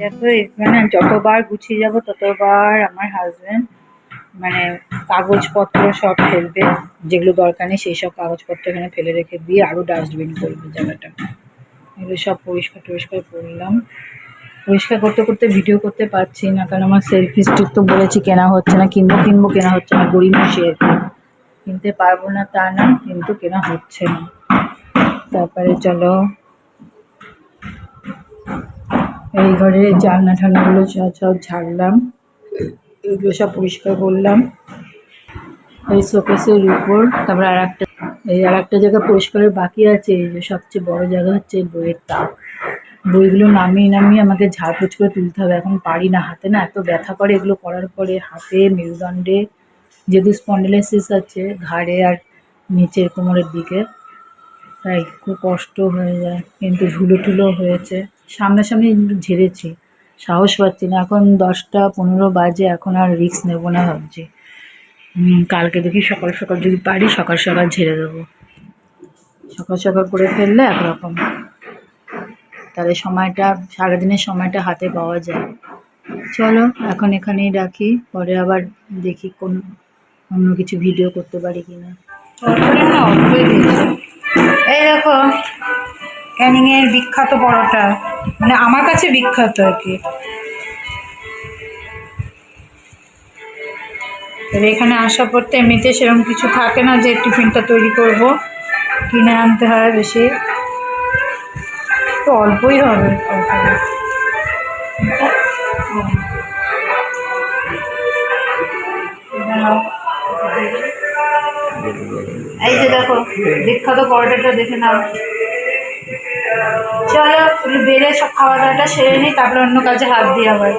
দেখো, এখানে যতবার গুছিয়ে যাব, ততবার আমার হাজবেন্ড মানে কাগজপত্র সব ফেলবে। যেগুলো দরকার নেই, সেই সব কাগজপত্র এখানে ফেলে রেখে দিয়ে আরও ডাস্টবিন করবে জায়গাটা। এগুলো সব পরিষ্কার টরিষ্কার করলাম। পরিষ্কার করতে করতে ভিডিও করতে পারছি না, কারণ আমার সেলফি স্টিক তো বলেছি, কেনা হচ্ছে না, কিনবো কিনবো, কেনা হচ্ছে না, গরিব কি কিনতে পারব না তা না, কিন্তু কেনা হচ্ছে না। তারপরে চলো এই ঘরে জানলা ঠান্নাগুলো সব সব ঝাড়লাম। এগুলো সব পরিষ্কার করলাম। এই শোকেসের উপর তারপর আর একটা এই আর একটা জায়গা পরিষ্কারের বাকি আছে। এই যে সবচেয়ে বড় জায়গা হচ্ছে বইয়ের তাক। বইগুলো নামিয়ে নামিয়ে আমাকে ঝাড়পোছ করে তুলতে হবে। এখন পারি না। হাতে না এত ব্যথা করে। এগুলো করার পরে হাতে মেরুদণ্ডে যেহেতু স্পন্ডিলাইসিস আছে, ঘাড়ে আর নিচের কোমরের দিকে, তাই খুব কষ্ট হয়ে যায়। কিন্তু ঝুলো টুলো হয়েছে। সামনাসামনি ঝেড়েছি। সাহস পাচ্ছি না। এখন দশটা পনেরো বাজে এখন আর রিস্ক নেব না ভাবছি। কালকে দেখি সকাল সকাল যদি পারি সকাল সকাল ঝেড়ে দেবো। সকাল সকাল করে ফেললে একরকম। তাহলে সময়টা সারাদিনের সময়টা হাতে পাওয়া যায়। চলো এখন এখানেই রাখি। পরে আবার দেখি কোন অন্য কিছু ভিডিও করতে পারি কিনা। এই দেখো। ক্যানিংয়ের বিখ্যাত পরোটা। মানে আমার কাছে বিখ্যাত আর কি। এখানে আসা পড়তে এমনিতে সেরকম কিছু থাকে না যে টিফিনটা তৈরি করব। কিনে আনতে হয় বেশি। তো অল্পই হবে। এই যে দেখো, বিখ্যাত পরোটাটা দেখে নাও। চলো বেড়ে সব খাওয়া দাওয়াটা সেরে নিই তারপরে অন্য কাজে হাত দিয়ে আবার।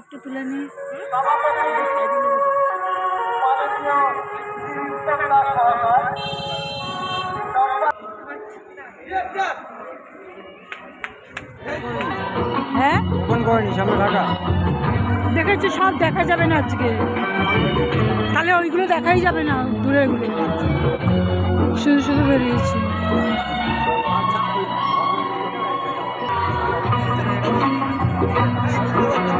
একটু তুলে নিই। হ্যাঁ? ওপেন করেনি সামনে ঢাকা দেখেছি সব দেখা যাবে না আজকে। তাহলে ওইগুলো দেখাই যাবে না দূরেরগুলো শুধু শুধু বেরিয়েছি। চলো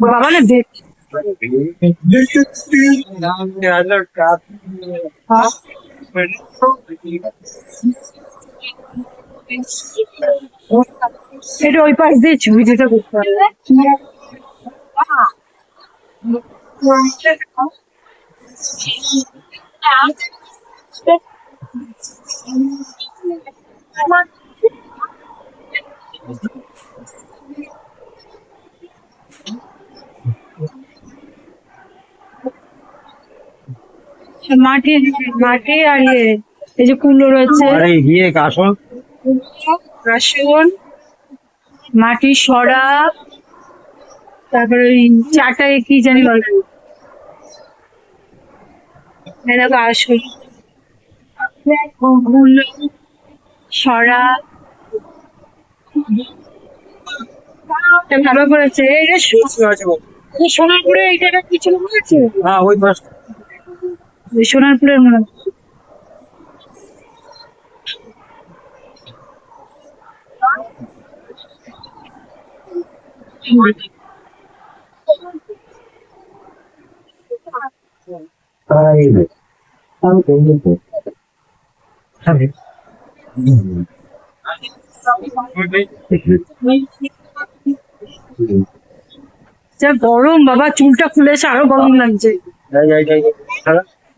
বাবা না দেখ এটা ওই পাশ দিয়ে ছবিটা করতে হবে মাটি মাটি আর ইয়ে এই যে কুলো রয়েছে। আরে গিয়ে কাশন মাটি সরা তারপরে ওই চাটায় কি জানি বলে। কুলো সরা। ভালো করেছে। এই সোনারপুরে এইটা কিছু বলেছে হ্যাঁ ওই সোনারপুরের মনে হয়। যা গরম বাবা চুলটা খুলে এসে আরও গরম লাগছে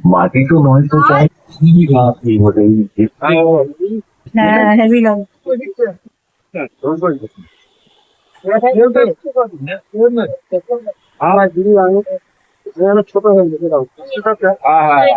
মাটি তো নয় তো তাই কি মাটি হলেই হ্যাঁ হেভি লাগে ছোট হয়ে গেছে দাও হ্যাঁ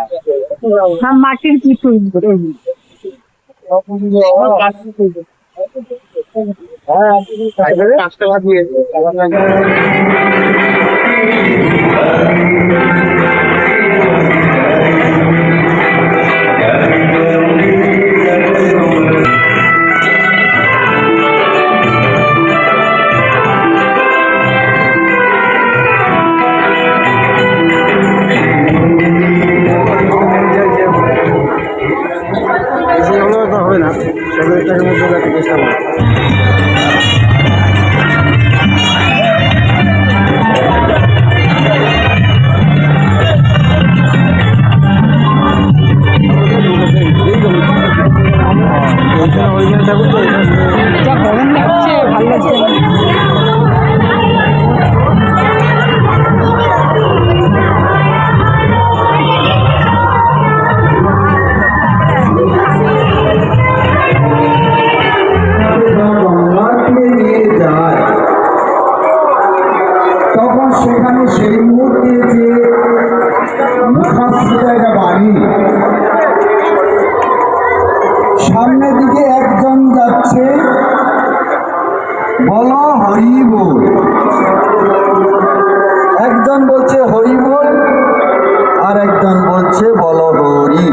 বল বলো হরি,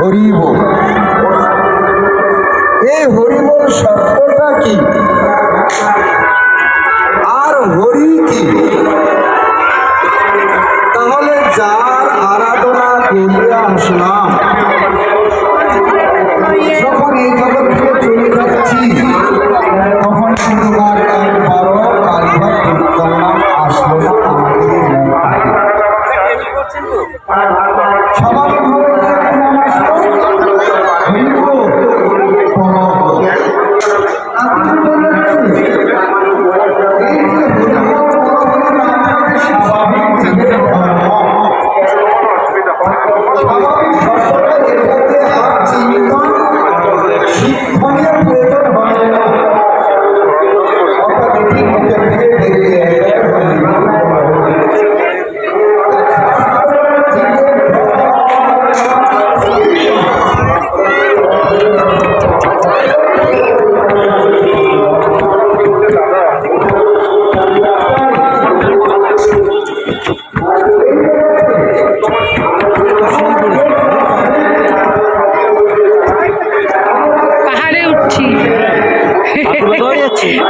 হরিব। এই হরিবল শব্দটা কি? আর হরি কি? তাহলে যার আরাধনা করিয়া আসলাম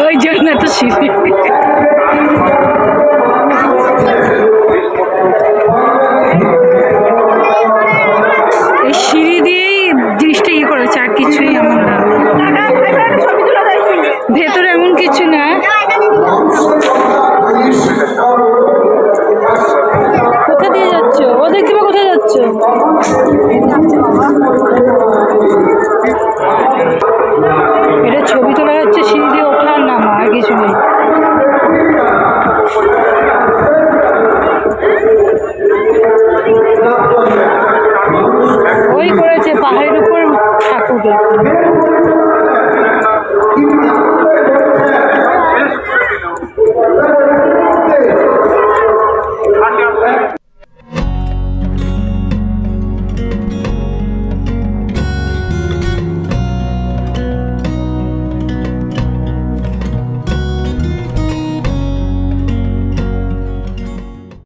ওই জন্য তো সিঁড়ি কিছু ওই করেছে পাহাড়ের উপর ঠাকুর।